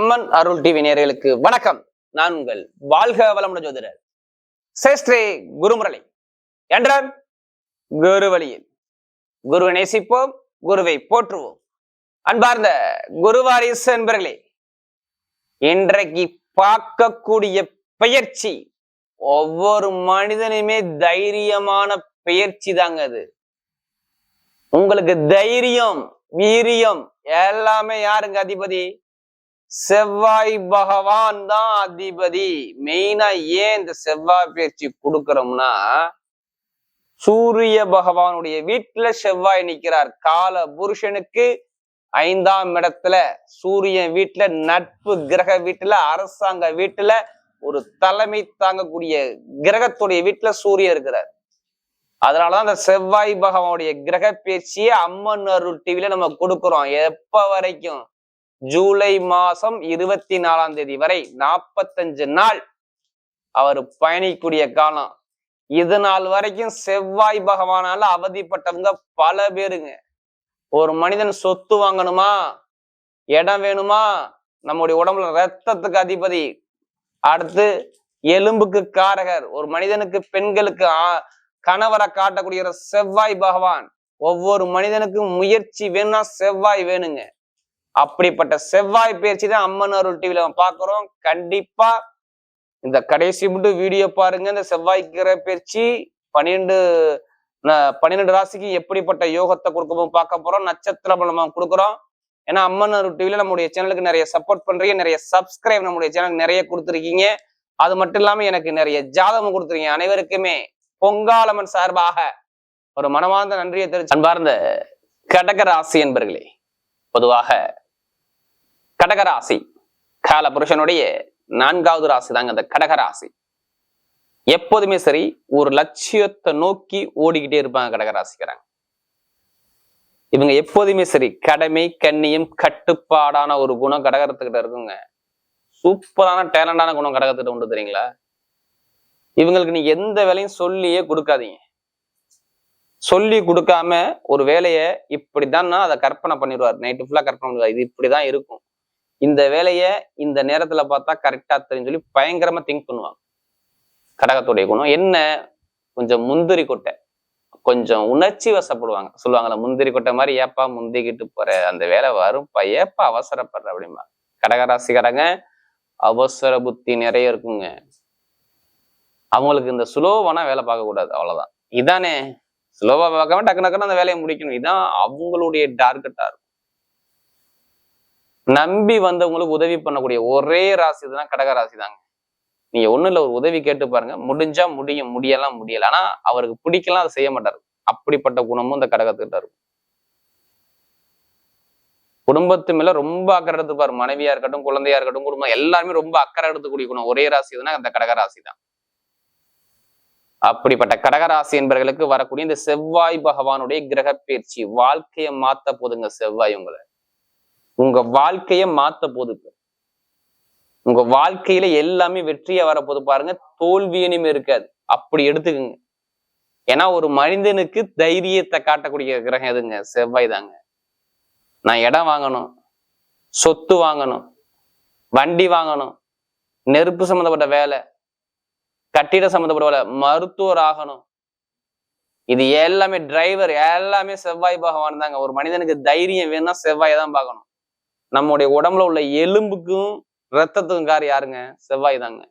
அம்மன் அருள் TV நேர்களுக்கு வணக்கம். நான் உங்கள் வாழ்க வளமுடன் ஜோதிடர் சேஸ்திரே குருமுரளி. என்றால் குரு வழியில் குருவை நேசிப்போம் குருவை போற்றுவோம். அன்பார்ந்த குருவாரிசு என்பர்களே இன்றைக்கு பார்க்கக்கூடிய பெயர்ச்சி ஒவ்வொரு மனிதனுமே தைரியமான பெயர்ச்சி தாங்க அது. உங்களுக்கு தைரியம் வீரியம் எல்லாமே யாருங்க அதிபதி? செவ்வாய் பகவான் தான் அதிபதி. மெயினா ஏன் இந்த செவ்வாய் பயிற்சி கொடுக்கிறோம்னா சூரிய பகவானுடைய வீட்டுல செவ்வாய் நிக்கிறார். கால புருஷனுக்கு ஐந்தாம் இடத்துல சூரியன் வீட்டுல நட்பு கிரக வீட்டுல அரசாங்க வீட்டுல ஒரு தலைமை தாங்கக்கூடிய கிரகத்துடைய வீட்டுல சூரியன் இருக்கிறார். அதனாலதான் அந்த செவ்வாய் பகவானுடைய கிரக பேச்சியை அம்மன் அருள் டிவில நம்ம கொடுக்குறோம். எப்ப வரைக்கும்? ஜூலை மாசம் இருபத்தி நாலாம் தேதி வரை நாற்பத்தஞ்சு நாள் அவர் பயணிக்கூடிய காலம். இது நாள் வரைக்கும் செவ்வாய் பகவானால அவதிப்பட்டவங்க பல பேருங்க. ஒரு மனிதன் சொத்து வாங்கணுமா? இடம் வேணுமா? நம்முடைய உடம்புல ரத்தத்துக்கு அதிபதி. அடுத்து எலும்புக்கு காரகர். ஒரு மனிதனுக்கு பெண்களுக்கு ஆ- கணவரை காட்டக்கூடிய செவ்வாய் பகவான். ஒவ்வொரு மனிதனுக்கும் முயற்சி வேணும்னா செவ்வாய் வேணுங்க. அப்படிப்பட்ட செவ்வாய் பயிற்சி தான் அம்மன் அருள் டிவியில நம்ம கண்டிப்பா இந்த கடைசி மட்டும் வீடியோ பாருங்க. இந்த செவ்வாய் கிரக பயிற்சி பன்னிரெண்டு பன்னிரெண்டு ராசிக்கு எப்படிப்பட்ட யோகத்தை கொடுக்கவும் பார்க்க போறோம். நட்சத்திர பலமா கொடுக்குறோம். ஏன்னா அம்மன் அருள் டிவில நம்முடைய சேனலுக்கு நிறைய சப்போர்ட் பண்றீங்க. நிறைய சப்ஸ்கிரைப் நம்முடைய சேனலுக்கு நிறைய கொடுத்துருக்கீங்க. அது மட்டும் இல்லாம எனக்கு நிறைய ஜாதகம் கொடுத்துருக்கீங்க. அனைவருக்குமே பொங்காலம்மன் சார்பாக ஒரு மனமார்ந்த நன்றியை தெரிவிச்சு அன்பார்ந்த கடக ராசி என்பர்களே பொதுவாக கடகராசி கால புருஷனுடைய நான்காவது ராசி தாங்க அந்த கடகராசி எப்போதுமே சரி ஒரு லட்சியத்தை நோக்கி ஓடிக்கிட்டே இருப்பாங்க கடகராசிக்கிறாங்க இவங்க எப்போதுமே சரி கடமை கண்ணியம் கட்டுப்பாடான ஒரு குணம் கடகரத்துக்கிட்ட இருக்குங்க. சூப்பரான டேலண்டான குணம் கடகத்துக்கிட்ட உண்டு தெரியுங்களா? இவங்களுக்கு நீங்க எந்த வேலையும் சொல்லியே கொடுக்காதீங்க. சொல்லி கொடுக்காம ஒரு வேலையை இப்படிதான்னா அதை கற்பனை பண்ணிடுவார். நைட்டு ஃபுல்லா கற்பனை பண்ணுவார் இது இப்படிதான் இருக்கும். இந்த வேலையை இந்த நேரத்துல பார்த்தா கரெக்டா தெரியும் சொல்லி பயங்கரமா திங்க் பண்ணுவாங்க. கடகத்துடைய குணம் என்ன? கொஞ்சம் முந்திரி கொட்டை. கொஞ்சம் உணர்ச்சி வசப்படுவாங்க. சொல்லுவாங்கல்ல முந்திரி கொட்டை மாதிரி ஏப்பா முந்திக்கிட்டு போற அந்த வேலை வரும்ப்பா ஏப்பா அவசரப்படுற அப்படிமா கடகராசிக்காரங்க அவசர புத்தி நிறைய இருக்குங்க. அவங்களுக்கு இந்த சுலோவான வேலை பார்க்க கூடாது அவ்வளவுதான். இதானே? ஸ்லோவா பார்க்காம டக்கு டக்குன்னு அந்த வேலையை முடிக்கணும். இதான் அவங்களுடைய டார்கெட்டா இருக்கும். நம்பி வந்தவங்களுக்கு உதவி பண்ணக்கூடிய ஒரே ராசி தான் கடக ராசி தாங்க நீங்க ஒண்ணும் இல்ல ஒரு உதவி கேட்டு பாருங்க. முடிஞ்சா முடியும் முடியலாம் முடியல. ஆனா அவருக்கு பிடிக்கலாம் அதை செய்ய மாட்டாரு. அப்படிப்பட்ட குணமும் இந்த கடகத்துக்கிட்ட இருக்கும். குடும்பத்து மேல ரொம்ப அக்கறை எடுத்துப்பாரு மனைவியா இருக்கட்டும் குழந்தையா இருக்கட்டும் குடும்பம் எல்லாருமே ரொம்ப அக்கறை எடுத்துக்கூடிய குணம் ஒரே ராசி எதுனா அந்த கடக ராசி தான் அப்படிப்பட்ட கடகராசி என்பவர்களுக்கு வரக்கூடிய இந்த செவ்வாய் பகவானுடைய கிரக பயிற்சி வாழ்க்கையை மாத்த போதுங்க செவ்வாய் உங்களை. உங்க வாழ்க்கைய மாத்த போது உங்க வாழ்க்கையில எல்லாமே வெற்றியா வரப்போது பாருங்க. தோல்வி இனிமே இருக்காது. அப்படி எடுத்துக்குங்க. ஏன்னா ஒரு மனிதனுக்கு தைரியத்தை காட்டக்கூடிய கிரகம் எதுங்க? செவ்வாய் தாங்க. நான் இடம் வாங்கணும். சொத்து வாங்கணும். வண்டி வாங்கணும். நெருப்பு சம்மந்தப்பட்ட வேலை. கட்டிட சம்மந்தப்பட்ட வேலை. மருத்துவர் ஆகணும். இது எல்லாமே டிரைவர் எல்லாமே செவ்வாய் பகவான் தாங்க. ஒரு மனிதனுக்கு தைரியம் வேணும்னா செவ்வாயை தான் பார்க்கணும். நம்முடைய உடம்புல உள்ள எலும்புக்கும் ரத்தத்துக்கும் கார் யாருங்க? செவ்வாய் தாங்க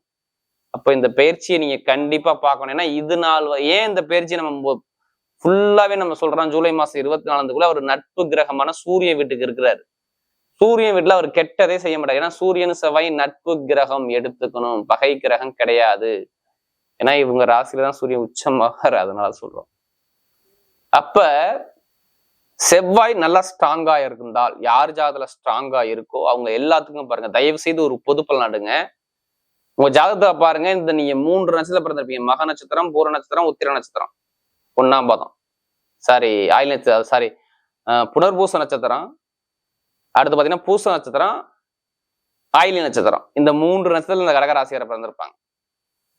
அப்ப இந்த பயிற்சியை நீங்க கண்டிப்பா பார்க்கணும். ஏன்னா இது நாள் ஏன் இந்த பயிற்சி நம்ம ஃபுல்லாவே நம்ம சொல்றோம்? ஜூலை மாசம் இருபத்தி நாலுக்குள்ள அவர் நட்பு கிரகமான சூரிய வீட்டுக்கு இருக்கிறாரு. சூரியன் வீட்டுல அவர் கெட்டதே செய்ய மாட்டார். ஏன்னா சூரியன் செவ்வாய் நட்பு கிரகம் எடுத்துக்கணும். பகை கிரகம் கிடையாது. ஏன்னா இவங்க ராசியில தான் சூரியன் உச்சமாக அதனால சொல்றோம். அப்ப செவ்வாய் நல்லா ஸ்ட்ராங்கா இருந்தால் யார் ஜாதத்துல ஸ்ட்ராங்கா இருக்கோ அவங்க எல்லாத்துக்கும் பாருங்க தயவு செய்து ஒரு பொது பலனாடுங்க உங்க ஜாதகத்தை பாருங்க இந்த நீங்க மூன்று நட்சத்திரம் பிறந்திருப்பீங்க. மக நட்சத்திரம் பூர நட்சத்திரம் உத்திர நட்சத்திரம். ஒன்னாம் பாதம். சாரி ஆயில் நட்சத்திரம் சாரி புனர்பூச நட்சத்திரம். அடுத்து பார்த்தீங்கன்னா பூச நட்சத்திரம் ஆயிலி நட்சத்திரம். இந்த மூன்று நட்சத்திரம் இந்த கடகராசியார பிறந்திருப்பாங்க.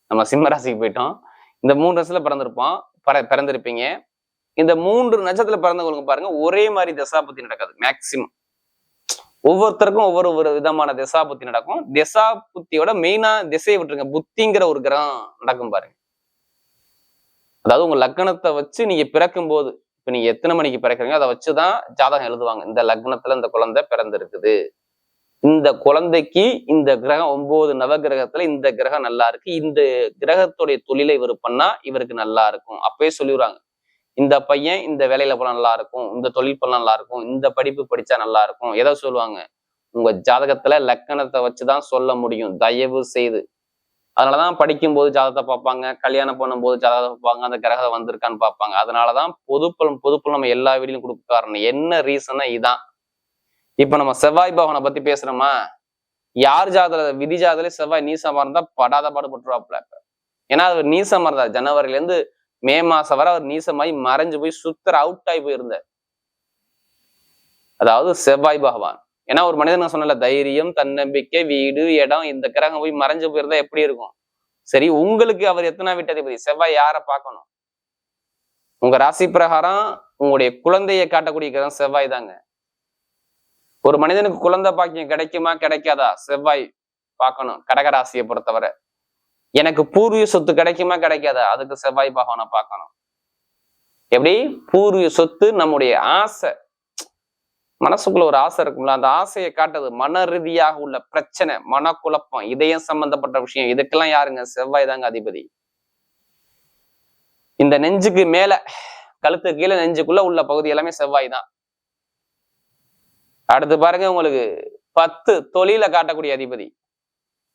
நம்ம சிம்ம ராசிக்கு போயிட்டோம். இந்த மூன்று நட்சத்திரம் பிறந்திருப்போம். பிற- பிறந்திருப்பீங்க. இந்த மூன்று நட்சத்திர பிறந்தவங்களுக்கு பாருங்க ஒரே மாதிரி தசாபத்தி நடக்காது மேக்சிமம் ஒவ்வொருத்தருக்கும் ஒவ்வொரு ஒரு விதமான திசா புத்தி நடக்கும். திசா புத்தியோட மெயினா திசையை விட்டுருங்க புத்திங்கிற ஒரு கிரகம் நடக்கும் பாருங்க. அதாவது உங்க லக்னத்தை வச்சு நீங்க பிறக்கும் போது இப்ப நீங்க எத்தனை மணிக்கு பிறக்கிறீங்க அதை வச்சுதான் ஜாதகம் எழுதுவாங்க. இந்த லக்னத்துல இந்த குழந்தை பிறந்திருக்குது. இந்த குழந்தைக்கு இந்த கிரகம் ஒன்பது நவ கிரகத்துல இந்த கிரகம் நல்லா இருக்கு. இந்த கிரகத்துடைய தொழிலை இவர் பண்ணா இவருக்கு நல்லா இருக்கும். அப்பயே சொல்லிடுறாங்க இந்த பையன் இந்த வேலையில போனா நல்லா இருக்கும் இந்த தொழில் பண்ணா நல்லா இருக்கும் இந்த படிப்பு படிச்சா நல்லா இருக்கும் எதை சொல்லுவாங்க. உங்க ஜாதகத்துல லக்கணத்தை வச்சுதான் சொல்ல முடியும். தயவு செய்து. அதனாலதான் படிக்கும்போது ஜாதகத்தை பார்ப்பாங்க கல்யாணம் பண்ணும்போது ஜாதகத்தை பார்ப்பாங்க அந்த கிரகத்தை வந்திருக்கான்னு பார்ப்பாங்க. அதனாலதான் பொதுப்பலம் பொதுப்பலம் நம்ம எல்லா வீடியும் கொடுக்க காரணம் என்ன ரீசன்னா இதான். இப்ப நம்ம செவ்வாய் பவனை பத்தி பேசுறோமா யார் ஜாதக விதி ஜாதகத்துல செவ்வாய் நீசமா இருந்தா படாத பாடுபட்டுருவாப்ல இப்ப ஏன்னா அது நீசமா இருந்தா ஜனவரில இருந்து மே மாசம் வரை அவர் நீசமாயி மறைஞ்சு போய் சுத்தர் அவுட் ஆகி போயிருந்தார். அதாவது செவ்வாய் பகவான். ஏன்னா ஒரு மனிதன் சொன்னல தைரியம் தன்னம்பிக்கை வீடு இடம் இந்த கிரகம் போய் மறைஞ்சு போயிருந்தா எப்படி இருக்கும்? சரி உங்களுக்கு அவர் எத்தனை வீட்டதிபதி? செவ்வாய் யாரை பார்க்கணும்? உங்க ராசி பிரகாரம் உங்களுடைய குழந்தையை காட்டக்கூடிய கிரகம் செவ்வாய் தாங்க. ஒரு மனிதனுக்கு குழந்தை பாக்கியம் கிடைக்குமா கிடைக்காதா? செவ்வாய் பார்க்கணும் கடகராசியை பொறுத்தவரை. எனக்கு பூர்வீக சொத்து கிடைக்குமா கிடைக்காதா? அதுக்கு செவ்வாய் பகவானை பார்க்கணும். எப்படி? பூர்வீக சொத்து நம்முடைய ஆசை. மனசுக்குள்ள ஒரு ஆசை இருக்கும்ல அந்த ஆசையை காட்டுது. மன ரீதியாக உள்ள பிரச்சனை மனக்குழப்பம் இதயம் சம்பந்தப்பட்ட விஷயம் இதுக்கெல்லாம் யாருங்க? செவ்வாய் தாங்க அதிபதி. இந்த நெஞ்சுக்கு மேல கழுத்து கீழே நெஞ்சுக்குள்ள உள்ள பகுதி எல்லாமே செவ்வாய் தான். அடுத்து பாருங்க உங்களுக்கு பத்து தொழில காட்டக்கூடிய அதிபதி.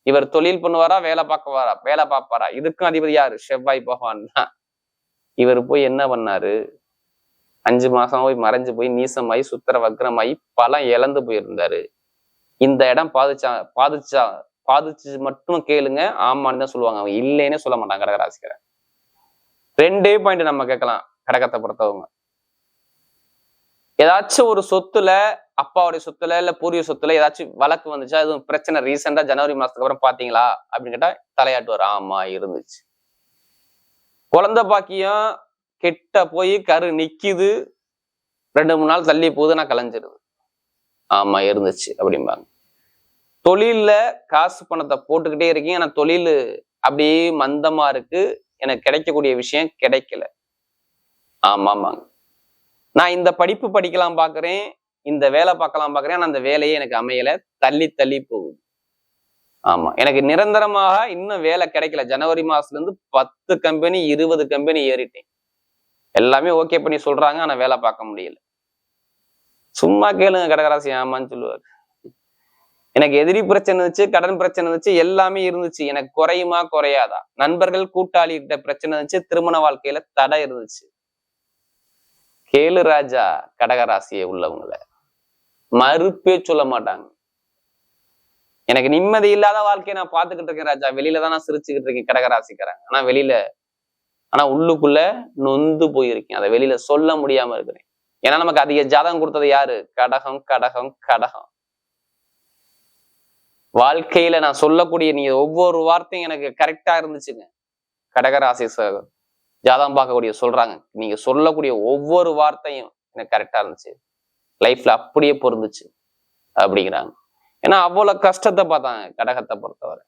இவர் தொழில் பண்ணுவாரா வேலை பார்க்குவாரா? வேலை பார்ப்பாரா? இதுக்கும் அதிபதி யாரு? செவ்வாய் பகவான் தான். இவர் போய் என்ன பண்ணாரு? அஞ்சு மாசம் போய் மறைஞ்சு போய் நீசமாயி சுத்திர வக்ரமாயி பலம் இழந்து போயிருந்தாரு. இந்த இடம் பாதிச்சா பாதிச்சா பாதிச்சு மட்டும் கேளுங்க. ஆமான்னு தான் சொல்லுவாங்க அவங்க. இல்லைன்னே சொல்ல மாட்டாங்க கடகராசிக்கிற ரெண்டே பாயிண்ட் நம்ம கேட்கலாம் கடகத்தை பொறுத்தவங்க. ஏதாச்சும் ஒரு சொத்துல அப்பாவுடைய சொத்துல இல்ல பூர்வீக சொத்துல ஏதாச்சும் வழக்கு வந்துச்சா? எதுவும் பிரச்சனை ரீசெண்டா ஜனவரி மாசத்துக்கு அப்புறம் பாத்தீங்களா? அப்படின்னு கேட்டா தலையாட்டுவார். ஆமா இருந்துச்சு. குழந்தை பாக்கியம் கெட்ட போய் கரு நிக்குது. ரெண்டு மூணு நாள் தள்ளி போகுது நான் கலைஞ்சிருது. ஆமா இருந்துச்சு அப்படிம்பாங்க. தொழில்ல காசு பணத்தை போட்டுக்கிட்டே இருக்கீங்க. ஆனா தொழில் அப்படியே மந்தமா இருக்கு. எனக்கு கிடைக்கக்கூடிய விஷயம் கிடைக்கல. ஆமாமாங்க நான் இந்த படிப்பு படிக்கலாம் பார்க்குறேன் இந்த வேலை பார்க்கலாம் பார்க்குறேன் ஆனால் அந்த வேலையே எனக்கு அமையலை. தள்ளி தள்ளி போகுது. ஆமாம் எனக்கு நிரந்தரமாக இன்னும் வேலை கிடைக்கல. ஜனவரி மாசத்துல இருந்து பத்து கம்பெனி இருபது கம்பெனி ஏறிட்டேன். எல்லாமே ஓகே பண்ணி சொல்கிறாங்க ஆனால் வேலை பார்க்க முடியல. சும்மா கேளுங்க கடகராசி ஆமான்னு சொல்லுவார். எனக்கு எதிரி பிரச்சனை இருந்துச்சு கடன் பிரச்சனை இருந்துச்சு எல்லாமே இருந்துச்சு. எனக்கு குறையுமா குறையாதா? நண்பர்கள் கூட்டாளி கிட்ட பிரச்சனை இருந்துச்சு திருமண வாழ்க்கையில தடை இருந்துச்சு. ஏழு ராஜா கடகராசியை உள்ளவங்களை மறுப்பே சொல்ல மாட்டாங்க. எனக்கு நிம்மதி இல்லாத வாழ்க்கையை நான் பார்த்துக்கிட்டு இருக்கேன் ராஜா. வெளியில தான் நான் சிரிச்சுக்கிட்டு இருக்கேன் கடகராசிக்கிறேன் ஆனா வெளியில ஆனா உள்ளுக்குள்ள நொந்து போயிருக்கேன். அதை வெளியில சொல்ல முடியாம இருக்கிறேன். ஏன்னா நமக்கு அதிக ஜாதகம் கொடுத்தது யாரு? கடகம் கடகம் கடகம். வாழ்க்கையில நான் சொல்லக்கூடிய நீங்க ஒவ்வொரு வார்த்தையும் எனக்கு கரெக்டா இருந்துச்சுங்க. கடகராசி ச- ஜாதகம் பார்க்கக்கூடிய சொல்றாங்க. நீங்க சொல்லக்கூடிய ஒவ்வொரு வார்த்தையும் எனக்கு கரெக்டா இருந்துச்சு. லைஃப்ல அப்படியே பொருந்துச்சு அப்படிங்கிறாங்க. ஏன்னா அவ்வளவு கஷ்டத்தை பார்த்தாங்க கடகத்தை பொறுத்தவரை.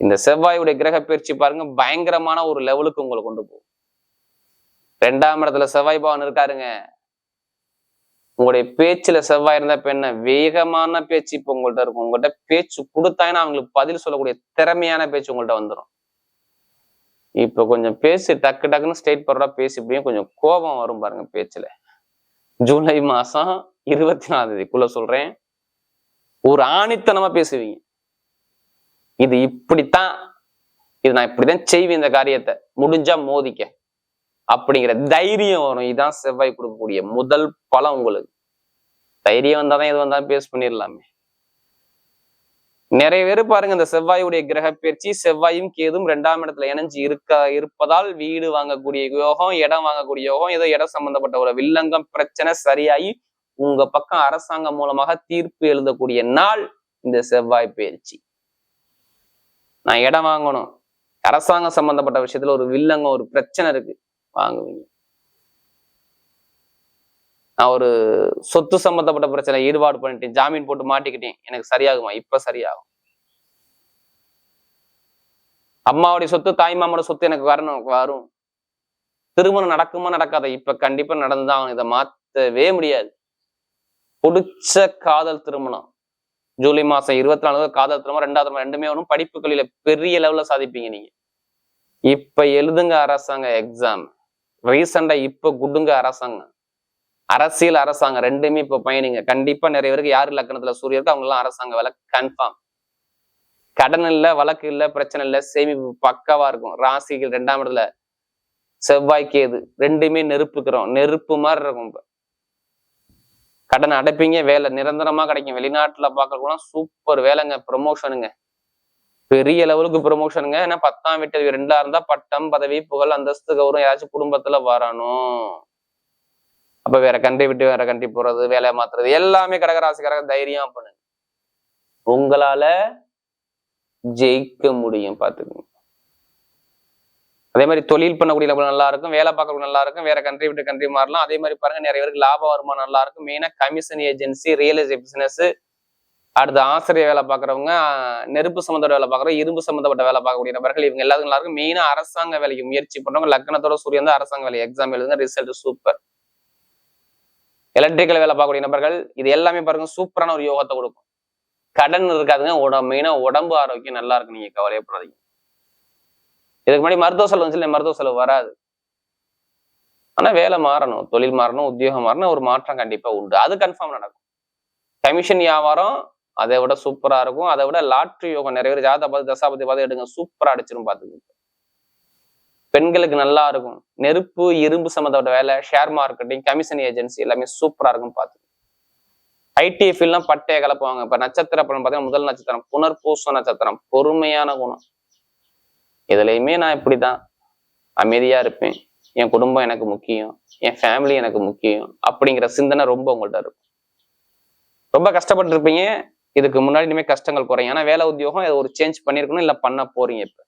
இந்த செவ்வாயுடைய கிரக பயிற்சி பாருங்க பயங்கரமான ஒரு லெவலுக்கு உங்களை கொண்டு போகும். ரெண்டாம் இடத்துல செவ்வாய் பவன் இருக்காருங்க. உங்களுடைய பேச்சுல செவ்வாய் இருந்தா இப்ப என்ன? வேகமான பேச்சு இப்ப உங்கள்ட்ட இருக்கும். உங்கள்கிட்ட பேச்சு கொடுத்தாங்கன்னா அவங்களுக்கு பதில் சொல்லக்கூடிய திறமையான பேச்சு உங்கள்கிட்ட வந்துடும் இப்ப கொஞ்சம் பேசி டக்கு டக்குன்னு ஸ்டேட் பரோடா பேசி இப்படியும் கொஞ்சம் கோபம் வரும் பாருங்க பேச்சுல. ஜூலை மாசம் இருபத்தி நாலாம் தேதிக்குள்ள சொல்றேன். ஒரு ஆணித்தனமா பேசுவீங்க. இது இப்படித்தான். இது நான் இப்படிதான் செய்வேன் இந்த காரியத்தை. முடிஞ்சா மோதிக்க. அப்படிங்கிற தைரியம் வரும். இதான் செவ்வாய் கொடுக்கக்கூடிய முதல் பலம் உங்களுக்கு. தைரியம் வந்தாதான் எது வந்தாலும் பேஸ் பண்ணிடலாமே நிறைய பேர் பாருங்க இந்த செவ்வாயுடைய கிரக பயிற்சி செவ்வாயும் கேதும் ரெண்டாம் இடத்துல இணைஞ்சு இருக்க இருப்பதால் வீடு வாங்கக்கூடிய யோகம் இடம் வாங்கக்கூடிய யோகம் ஏதோ இடம் சம்பந்தப்பட்ட ஒரு வில்லங்கம் பிரச்சனை சரியாகி உங்க பக்கம் அரசாங்கம் மூலமாக தீர்ப்பு எழுதக்கூடிய நாள் இந்த செவ்வாய் பயிற்சி. நான் இடம் வாங்கணும். அரசாங்கம் சம்பந்தப்பட்ட விஷயத்துல ஒரு வில்லங்கம் ஒரு பிரச்சனை இருக்கு. வாங்குவீங்க. நான் ஒரு சொத்து சம்பந்தப்பட்ட பிரச்சனை ஈடுபாடு பண்ணிட்டேன் ஜாமீன் போட்டு மாட்டிக்கிட்டேன். எனக்கு சரியாகுமா? இப்ப சரியாகும். அம்மாவுடைய சொத்து தாய் மாமோட சொத்து எனக்கு வரணும் வரும். திருமணம் நடக்குமா நடக்காத? இப்ப கண்டிப்பா நடந்துதான். ஆகணும். இதை மாத்தவே முடியாது. பிடிச்ச காதல் திருமணம். ஜூலை மாசம் இருபத்தி நாலு காதல் திருமணம் ரெண்டாவது ரெண்டுமே வரும். படிப்புகளில பெரிய லெவல்ல சாதிப்பீங்க நீங்க. இப்ப எழுதுங்க அரசாங்க எக்ஸாம். ரீசெண்டா இப்ப குடுங்க அரசாங்கம். அரசியல் அரசாங்கம் ரெண்டுமே இப்ப பயணிங்க. கண்டிப்பா நிறைய பேருக்கு யார் லக்கணத்துல சூரிய இருக்கோ அவங்களாம் அரசாங்க வழக்கு கன்ஃபார்ம் கடன் இல்ல வழக்கு இல்ல பிரச்சனை இல்ல சேமிப்பு பக்காவா இருக்கும். ராசிகள் ரெண்டாம் இடத்துல செவ்வாய் கேது ரெண்டுமே நெருப்புக்கிறோம். நெருப்பு மாதிரி இருக்கும் இப்போ. கடன் அடைப்பீங்க வேலை நிரந்தரமா கிடைக்கும். வெளிநாட்டுல பார்க்கலாம் சூப்பர் வேலைங்க. ப்ரொமோஷனுங்க பெரிய லெவலுக்கு ப்ரொமோஷனுங்க ஏன்னா பத்தாம் வீட்டு ரெண்டா இருந்தா பட்டம் பதவி புகழ் அந்தஸ்து கௌரவம் ஏதாச்சும் குடும்பத்துல வரணும் அப்ப வேற கண்ட்ரி விட்டு வேற கண்ட்ரி போறது வேலை மாத்துறது எல்லாமே கடகராசிக்காரங்க தைரியம் பண்ணுங்க. உங்களால ஜெயிக்க முடியும் பாத்துக்கோங்க. அதே மாதிரி தொழில் பண்ணக்கூடிய நல்லா இருக்கும் வேலை பார்க்கறது நல்லா இருக்கும் வேற கண்ட்ரி விட்டு கண்ட்ரி மாறலாம். அதே மாதிரி பாருங்க நிறைய பேருக்கு லாப வருமானம் நல்லா இருக்கும். மெயினா commission agency real estate business அடுத்து ஆசிரியர் வேலை பார்க்குறவங்க நெருப்பு சம்மந்தப்பட்ட வேலை பார்க்குறவங்க இரும்பு சம்மந்தப்பட்ட வேலை பார்க்கக்கூடிய நபர்கள் இவங்க எல்லாத்துக்கும் நல்லா இருக்கும். மெயினாக அரசாங்க வேலைக்கு முயற்சி பண்றவங்க லக்னத்தோட சூரியன் தான் அரசாங்க வேலை. எக்ஸாம் எழுதுங்க ரிசல்ட் சூப்பர் எலக்ட்ரிக்கல் வேலை பார்க்கக்கூடிய நபர்கள் இது எல்லாமே பாருங்க சூப்பரான ஒரு யோகத்தை கொடுக்கும். கடன் இருக்காதுங்க உடம்பு மெயினா உடம்பு ஆரோக்கியம் நல்லா இருக்கும் நீங்க கவலையப்படாதீங்க. இதுக்கு முன்னாடி மருத்துவ செலவு வந்துச்சு மருத்துவ செலவு வராது. ஆனா வேலை மாறணும் தொழில் மாறணும் உத்தியோகம் மாறணும் ஒரு மாற்றம் கண்டிப்பா உண்டு. அது கன்ஃபார்ம் நடக்கும். கமிஷன் வியாபாரம் அதை விட சூப்பரா இருக்கும். அதை விட லாட்ரி யோகம் நிறைய பேர் ஜாதா பார்த்து தசாபதி பார்த்து எடுங்க சூப்பரா அடிச்சிடும் பாத்துக்கோங்க பெண்களுக்கு நல்லா இருக்கும். நெருப்பு இரும்பு சம்மந்தப்பட்ட வேலை ஷேர் மார்க்கெட்டிங் கமிஷன் ஏஜென்சி எல்லாமே சூப்பராக இருக்கும் பார்த்து. ஐடி ஃபீல்ட்லாம் பட்டையை கலப்புவாங்க. இப்போ நட்சத்திர பலன் பார்த்தீங்கன்னா முதல் நட்சத்திரம் புனர்பூச நட்சத்திரம் பொறுமையான குணம். இதுலையுமே நான் இப்படி தான் அமைதியாக இருப்பேன். என் குடும்பம் எனக்கு முக்கியம். என் ஃபேமிலி எனக்கு முக்கியம். அப்படிங்கிற சிந்தனை ரொம்ப உங்கள்கிட்ட இருக்கும். ரொம்ப கஷ்டப்பட்டு இருப்பீங்க இதுக்கு முன்னாடி இனிமேல் கஷ்டங்கள் குறையும். ஏன்னா வேலை உத்தியோகம் இதை ஒரு சேஞ்ச் பண்ணியிருக்கணும் இல்லை பண்ண போறீங்க இப்போ.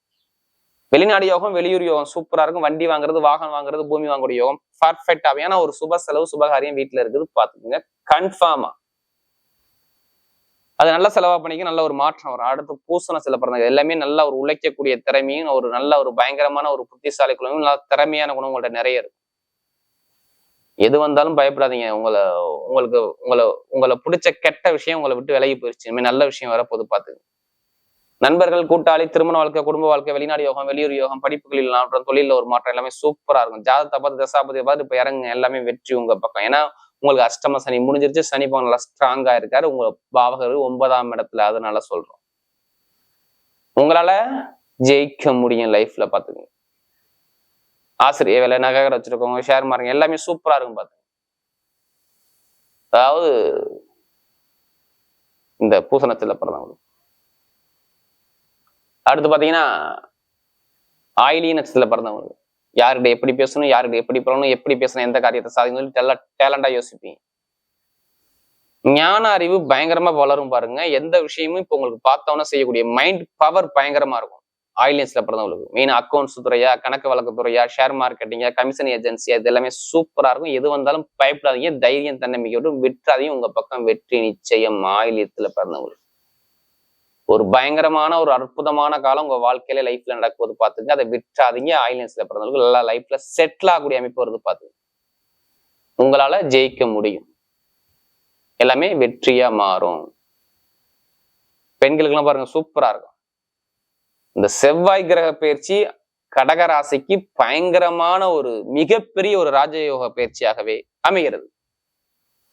வெளிநாடு யோகம் வெளியூர் யோகம் சூப்பரா இருக்கும். வண்டி வாங்குறது வாகனம் வாங்குறது பூமி வாங்குற யோகம் பர்ஃபெக்டாக ஏன்னா ஒரு சுப செலவு சுபகாரியம் வீட்டுல இருக்குது. பாத்துக்கோங்க கன்ஃபார்மா அது நல்ல செலவா பண்ணிக்க நல்ல ஒரு மாற்றம் வரும். அடுத்து பூசண சில பிறந்தது எல்லாமே நல்ல ஒரு உழைக்கக்கூடிய திறமையும் ஒரு நல்ல ஒரு பயங்கரமான ஒரு புத்திசாலி குணமும் நல்ல திறமையான குணம் உங்கள்ட்ட நிறைய இருக்கு. எது வந்தாலும் பயப்படாதீங்க. உங்களை உங்களுக்கு உங்களை உங்களை பிடிச்ச கெட்ட விஷயம் உங்களை விட்டு விலகி போயிடுச்சு இனிமேல் நல்ல விஷயம் வரப்போது பார்த்துங்க நண்பர்கள் கூட்டாளி திருமண வாழ்க்கை குடும்ப வாழ்க்கை வெளிநாடு யோகம் வெளியூர் யோகம் படிப்புகளில் மாற்றம் தொழிலில் ஒரு மாற்றம் எல்லாமே சூப்பரா இருக்கும். ஜாதகத்தை பார்த்து தசாபதியை பார்த்து இப்போ இறங்குங்க. எல்லாமே வெற்றி உங்க பக்கம். ஏன்னா உங்களுக்கு அஷ்டம சனி முடிஞ்சிருச்சு. சனி பகவான் நல்லா ஸ்ட்ராங்கா இருக்காரு. உங்க பாவகர் ஒன்பதாம் இடத்துல. அதனால சொல்றோம். உங்களால ஜெயிக்க முடியும் லைஃப்ல பாத்துக்கோங்க ஆசிரியர் வேலை நகர வச்சிருக்கவங்க ஷேர் மார்க்கெட் எல்லாமே சூப்பரா இருக்கும் பாத்துங்க அதாவது இந்த பூசணத்துல பிறந்தவங்களுக்கு அடுத்து பாத்தீங்கன்னா ஆயிலி பிறந்தவங்க. யார்கிட்ட எப்படி பேசணும் யார்கிட்ட எப்படி பண்ணணும் எப்படி பேசணும் எந்த காரியத்தை சாதிக்கணும் டெல டேலண்டா யோசிப்பீங்க. ஞான அறிவு பயங்கரமா வளரும் பாருங்க. எந்த விஷயமும் இப்போ உங்களுக்கு பார்த்தோன்னா செய்யக்கூடிய மைண்ட் பவர் பயங்கரமா இருக்கும். ஆயிலியன்ஸ்ல பிறந்தவங்களுக்கு. மெயின் அக்கௌண்ட்ஸ் துறையா கணக்கு வழக்கு துறையா ஷேர் மார்க்கெட்டிங்கா கமிஷன் ஏஜென்சி இது எல்லாமே சூப்பரா இருக்கும். எது வந்தாலும் பயப்படாதீங்க. தைரியம் தன்னம்பிக்கையோடும் விட்டுறாதீங்க. உங்க பக்கம் வெற்றி நிச்சயம் ஆயிலியத்துல பிறந்தவங்களுக்கு. ஒரு பயங்கரமான ஒரு அற்புதமான காலம் உங்க வாழ்க்கையில லைஃப்ல நடக்கும்போது பாத்துங்க அதை விட்டாதீங்க ஆயிலன்ஸ்ல பிறந்தவங்களுக்கு நல்லா லைஃப்ல செட்டில் ஆகக்கூடிய அமைப்பு வருது பாத்துங்க உங்களால ஜெயிக்க முடியும். எல்லாமே வெற்றியா மாறும். பெண்களுக்கெல்லாம் பாருங்க சூப்பரா இருக்கும். இந்த செவ்வாய் கிரக பயிற்சி கடகராசிக்கு பயங்கரமான ஒரு மிகப்பெரிய ஒரு ராஜயோக பயிற்சியாகவே அமைகிறது.